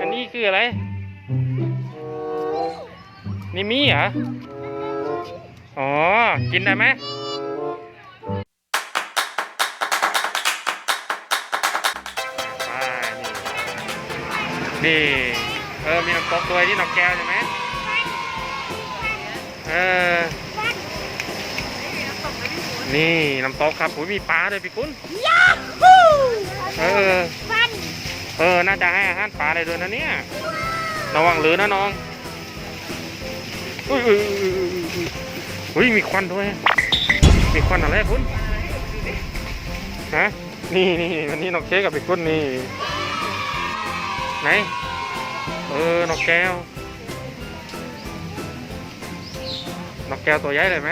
อันนี้คืออะไรนี่มีเหรอ อ๋อ กินได้ไหมอ่านี่นี่ เออ มีน้ำตกด้วยที่น้ำแก้วใช่ไหมเออ นี่น้ำตกครับอุ้ยมีปลาด้วยพี่กุ้นฮู้เออฟัน เออ น่าจะให้อาหารปลาได้ด้วยนะเนี่ยระวังหรือนะน้องอุ้ยอุ้ยอุ้ยอุ้ยอุ้ยอุ้ยมีควันด้วย มีควันอะไรคุณฮะนี่นี่วันนี้นกเค้กกับพี่กุ้นนี่ไหน เออนกแก้วนกแก้วตัวใหญ่เลยไหม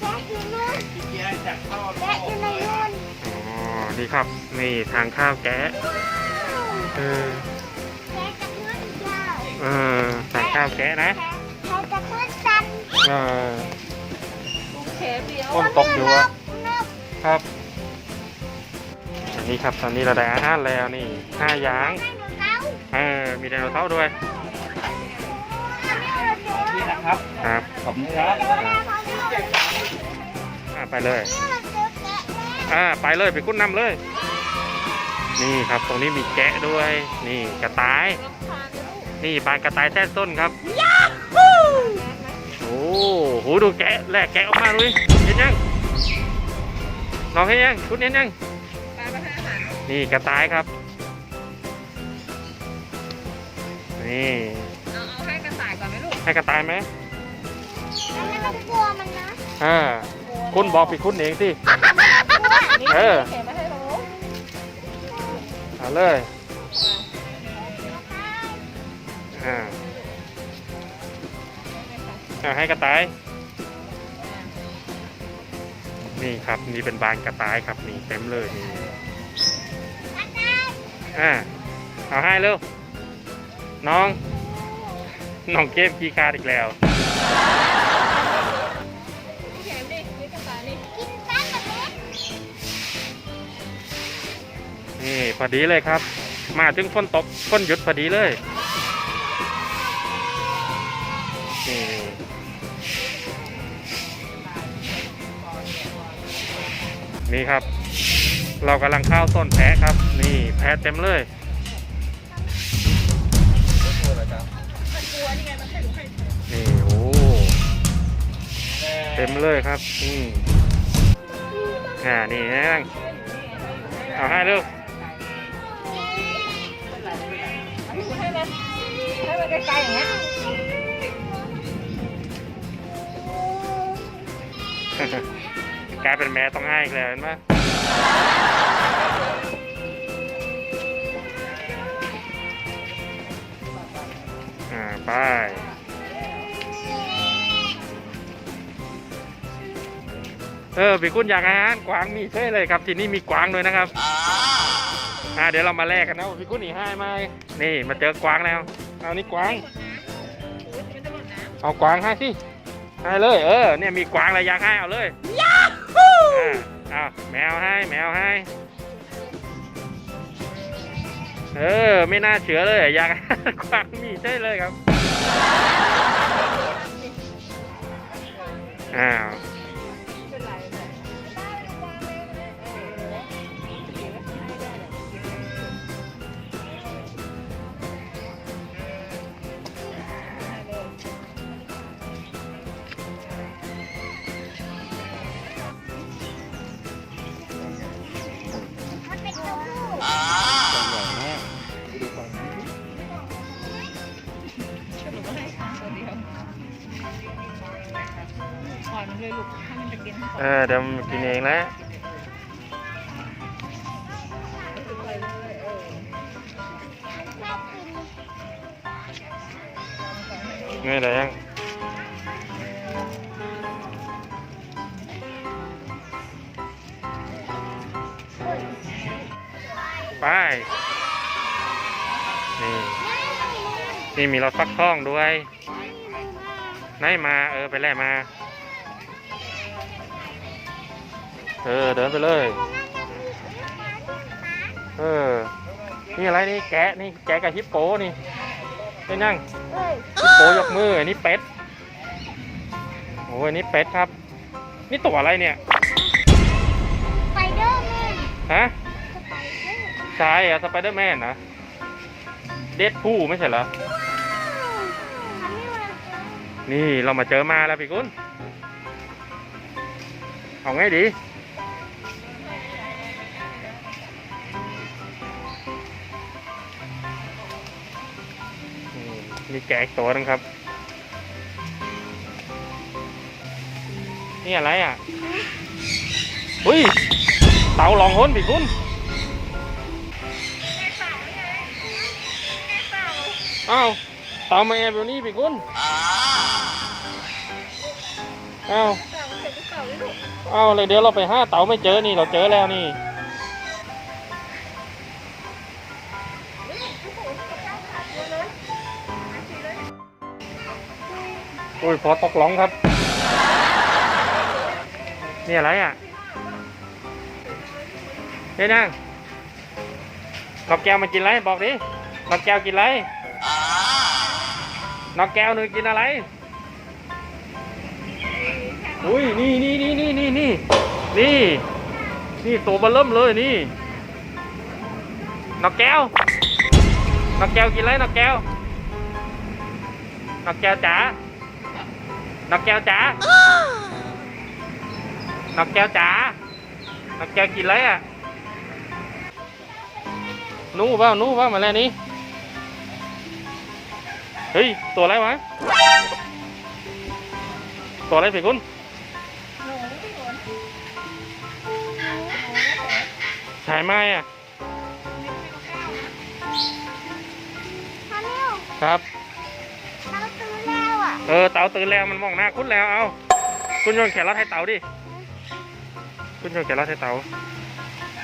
แกะอยู่นู่นแกะอยู่ในนู่น อ๋อนี่ครับ นี่ทางข้าวแกะเออเออทางข้าวแกะนะเออต้นตกอยู่อะครับ อันนี้ครับตอนนี้เราได้อาหารแล้วนี่ห้าอย่างเออมีไดโนเสาร์ด้วยนี่นะครับครับขอบคุณครับไปเลย อแกะแล้วอ่าไปเลยไปคุ้นนำเลย นี่ครับตรงนี้มีแกะด้วย นี่กระต่าย นี่ปลากระต่ายแท้ต้นครับฮู้โอ้โหดูแกะแลกแกะออกมาเลยเห็นยังน้องเห็นยังคุณเห็นยังปลาไปให้อาหารนี่กระต่ายครับนี่เอาเอาให้กระต่ายก่อนไหมลูกให้กระต่ายไหมแล้วไม่ต้องกลัวมันนะอ่าคุณบอกพี่คุณเองสินี่ เออเข็มมาให้หนูเอาเลยอ่าอ่าให้กระต่าย นี่ครับนี่เป็นบานกระต่ายครับนี่เต็มเลยนี่อ่าเอาให้เร็วน้อง น้องเกมขี้คาดอีกแล้ว นี่พอดีเลยครับ มาถึงฝนตกฝนหยุดพอดีเลยนี่นี่ครับ เรากำลังเข้าต้นแพะครับ นี่แพะเต็มเลยนี่โอ้เต็มเลยครับนี่อ่า นี่นั่งเอาให้ลูก ให้ไกลๆอย่างเงี้ยกลายเป็นแม่ต้องให้อีกแล้วเห็นไหมอ่าไปเออพี่คุณอยากอาหารกวางมีเช่เลยครับ ที่นี่มีกวางด้วยนะครับ อ่าเดี๋ยวเรามาแลกกันนะพี่คุณอีให้ไหมนี่มาเจอกวางแล้ว เอานี่กวาง เอากวางให้สิให้เลย เออ เนี่ยมีกวางอะไรอยากให้เอาเลยฮู้อ่าเอาแมวให้แมวให้ เออ ไม่น่าเชื่อเลยอยากกวางมีใช่เลยครับ อ้าว เออเดี๋ยวมันกินเองแล้วปล่อยเลยเออแม่กินเงยได้ยังไป นี่ นี่มีรถฟักทองด้วยไหนมา เออ ไปแล่มา เออเดินไปเลย เออ นี่อะไรนี่แกะนี่แกะกับฮิปโปนี่นี่นั่งเอ้ยฮิปโปยกมืออันนี้เป็ดโอ้ยอันนี้เป็ดครับ นี่ตัวอะไรเนี่ยสไปเดอร์แมนฮะสไปเดอร์ใช่อะสไปเดอร์แมนนะเดดพูไม่ใช่เหรอทำให้เราเจอนี่เรามาเจอมาแล้วพี่กุลเอาไงดี มีแกะอีกตัวนึงครับ นี่อะไรอะอุ้ย เต่าหลองหนพี่กุลอ้าวเต่ามาแอบอยู่นี่พี่กุลอ้าวอ้าวเลยเดี๋ยวเราไปห้าเต่าไม่เจอนี่เราเจอแล้วนี่ อุ้ยพอตกหลงครับ นี่อะไรอะเฮ้ยนางนกแก้วมันกินอะไรบอกดินกแก้วกินอะไรนกแก้วนึงกินอะไร อุ้ยนี่นี่นี่นี่นี่นี่นี่ นี่ตัวบัลเริ่มเลยนี่นกแก้วนกแก้วกินอะไรนกแก้วนกแก้วจ๋า นกแก้วจ๋านกแก้วจ๋านกแก้วกินอะไรอะนูเปล่านูเปล่ามาแล้วนี่เฮ้ย ตัวอะไรวะ ตัวอะไรพี่คุณถ่ายไม้อะครับ เออเต่าตื่นแล้วมันมองหน้าคุณแล้วเอาคุณโยนแขนรัดให้เต่าดิคุณโยนแขนรัดให้เต่า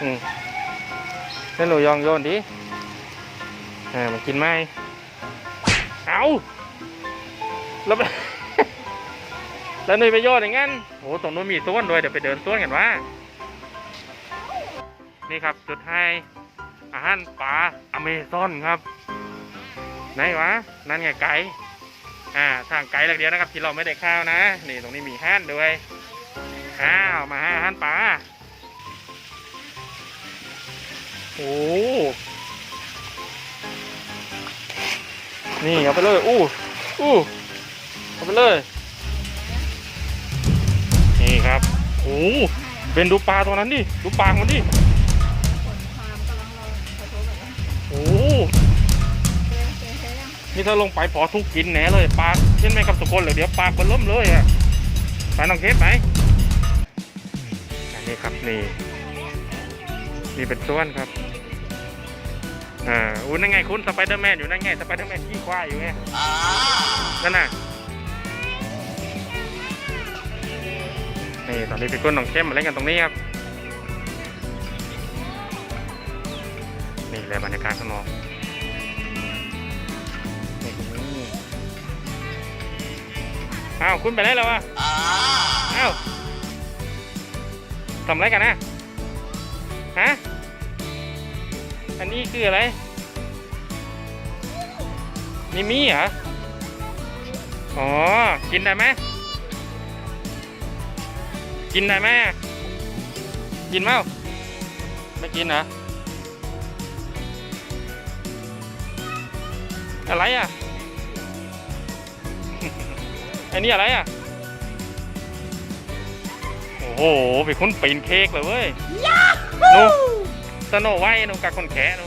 อืมเล่นหนูยองโยนดิอ่ามันกินไหมเอาแล้วไปแล้วนุ่ยไปโยนอย่างงั้นโอ้ตรงนู้นมีส้วนด้วยเดี๋ยวไปเดินส้วนกันว่า นี่ครับจุดให้อาหารปลาอเมซอนครับ ไหนวะ นั่นไงไก่ อ่าทางไกลเล็กเดียวนะครับที่เราไม่ได้ข้าวนะ นี่ตรงนี้มีห้านด้วยอ้าวมาห้าห้านปลาโอ้นี่เอาไปเลยอู้อู้เอาไปเลยนี่ครับโอ้เป็นดูปลาตัวนั้นดิดูปลากมันดิ นี่ถ้าลงไปพอทุกกินแหน่เลยปลาเช่นไหมครับทุกคนเลยเดี๋ยวปลามันล้มเลยอะไปน้องเคสไหมอันนี้ครับนี่นี่เป็นส่วนครับอ่าอุ้ยนั่นไงคุณสไปเดอร์แมนอยู่นั่นไงสไปเดอร์แมนขี้ควายอยู่ไงนั่นน่ะนี่ตอนนี้พี่กุ้นน้องเข้มมาเล่นกันตรงนี้ครับนี่เลยบรรยากาศข้างนอก อ้าวคุณไปไหนแล้ววะอ้าวทำอะไรกันนะฮะอันนี้คืออะไรนี่มีเหรออ๋อกินได้ไหมกินได้ไหมกินเปล่าไม่กินเหรออะไรอะ อันนี้อะไรอะ โอ้โหเป็นคนปีนเค้กเลยเว้ยหนูสโนไว้หนูกับคนแขหนู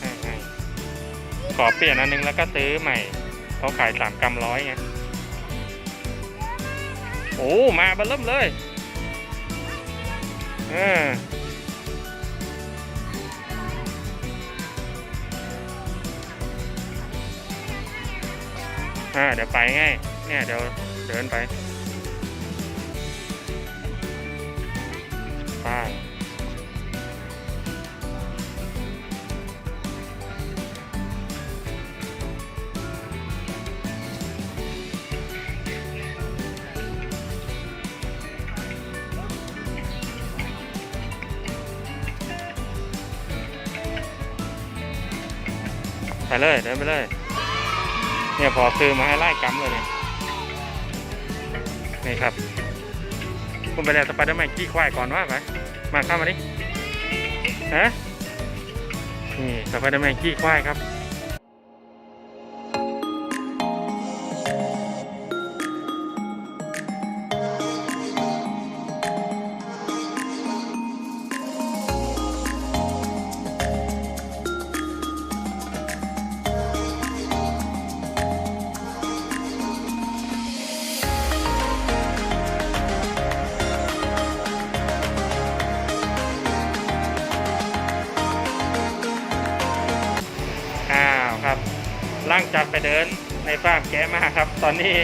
ให้ให้ขอเปลี่ยนอันนึงแล้วก็ซื้อใหม่ เขาขายสามกรัมร้อยไง โอ้ มาเบนเริ่มเลย เออ เดี๋ยวไปง่ายเนี่ยเดี๋ยวเดินไปไปไปเลยเดินไปเลย เนี่ยพอซื้อมาให้ไล่กำเลยเนี่ยนี่ครับ คุณไปแล้วสไปเดอร์แมนขี้ควายก่อนว่าไหมมาเข้ามาดิฮะนี่สไปเดอร์แมนขี้ควายครับ ไปเดินในฟาร์มแกะมาครับ ตอนนี้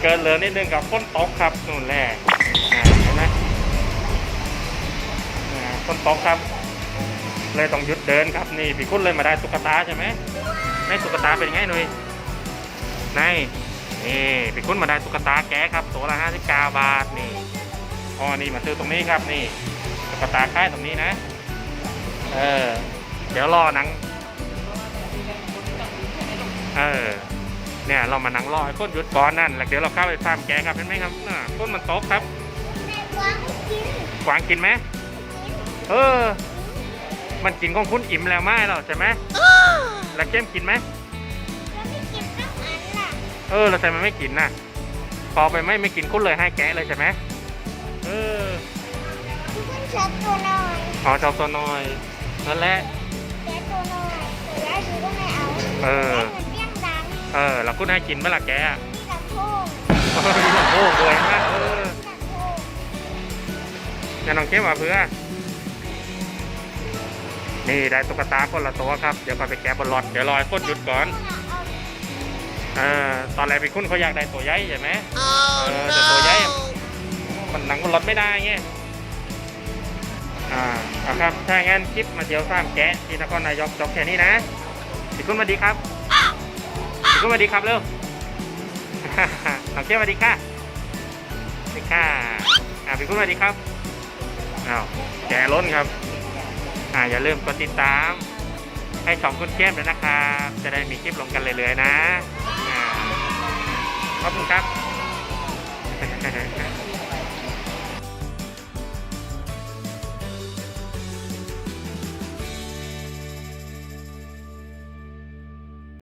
เกินเหลือนิดนึงกับฝนตกครับนู่นแหละเห็นไหมอ่าฝนตกครับ เลยต้องหยุดเดินครับนี่พี่คุณเลยมาได้ตุ๊กตาใช่ไหมในตุ๊กตาเป็นไงหนุ่ยในนี่พี่คุณมาได้ตุ๊กตาแกะครับตัวละห้าสิบเก้าบาทนี่อ๋อนี่มาซื้อตรงนี้ครับนี่ตุ๊กตาค่ายตรงนี้นะ เออ เดี๋ยวรอหนัง เออเนี่ยเรามานั่งรอให้ก้นหยุดก่อนนั่นแล้วเดี๋ยวเราเข้าไปฟาร์มแกะครับเห็นไหมครับน่ะก้นมันโต๊ะครับแม่กวางไม่กินกวางกินไหมเออ มันกินของคุณอิ่มแล้วไม่หรอใช่ไหมแล้วเข้มกินไหมแล้วไม่กินน้ำอันล่ะเออแล้วทำไมไม่กินน่ะ พอไปไม่ไม่กินคุณเลยให้แกะเลยใช่ไหมเออคุณเช็ดตัวหน่อยขอเจ้าตัวน้อยนั่นแหละเช็ดตัวหน่อยแต่ยายดูก็ไม่เอาเออได้ เงินเปี้ยงดังเออแล้วคุณให้กินเมื่อไหร่แกะมีลำโพงโอ้ยโอ้โหรวยมากเออลำโพงงั้นน้องเข้มมาเพื่อ นี่ได้ตุ๊กตาคนละตัวครับ เดี๋ยวก็ไปแกะบนรถเดี๋ยวรอให้คนหยุดก่อนเออตอนแรกพี่คุณเขาอยากได้ตัวใหญ่ใช่ไหมเออแต่ตัวใหญ่มันหนังบนรถไม่ได้ไงอ่าเอาครับ ถ้างั้นคลิปมาเที่ยวฟาร์มแกะที่นครนายกจบแค่นี้นะพี่คุณสวัสดีครับพี่คุณ สวัสดีครับเร็วน้อาเข้มสวัสดีค่ะสวัสดีค่ะอ่าพี่คุณสวัสดีครับอ้าวแกล้นครับอ่าอย่าลืมกดติดตาม ให้สองคุณเข้มด้วยนะครับจะได้มีคลิปลงกันเรื่อยๆนะอ่าขอบคุณครับ